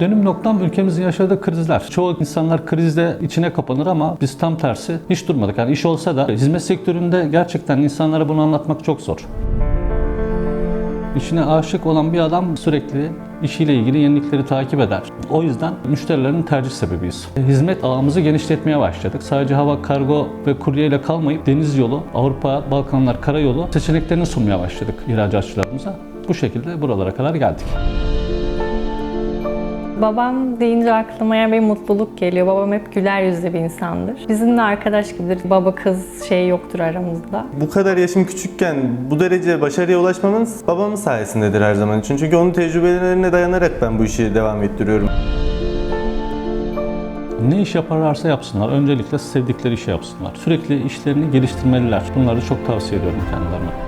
Dönüm noktam ülkemizin yaşadığı krizler. Çoğu insanlar krizde içine kapanır ama biz tam tersi hiç durmadık. Yani iş olsa da hizmet sektöründe gerçekten insanlara bunu anlatmak çok zor. İşine aşık olan bir adam sürekli işiyle ilgili yenilikleri takip eder. O yüzden müşterilerin tercih sebebiyiz. Hizmet ağımızı genişletmeye başladık. Sadece hava, kargo ve kurye ile kalmayıp deniz yolu, Avrupa, Balkanlar, karayolu seçeneklerini sunmaya başladık ihracatçılarımıza. Bu şekilde buralara kadar geldik. Babam deyince aklıma ya bir mutluluk geliyor. Babam hep güler yüzlü bir insandır. Bizimle arkadaş gibidir. Baba kız şey yoktur aramızda. Bu kadar yaşım küçükken bu derece başarıya ulaşmamın babamın sayesindedir her zaman için. Çünkü onun tecrübelerine dayanarak ben bu işi devam ettiriyorum. Ne iş yaparlarsa yapsınlar. Öncelikle sevdikleri işi yapsınlar. Sürekli işlerini geliştirmeliler. Bunları çok tavsiye ediyorum kendilerine.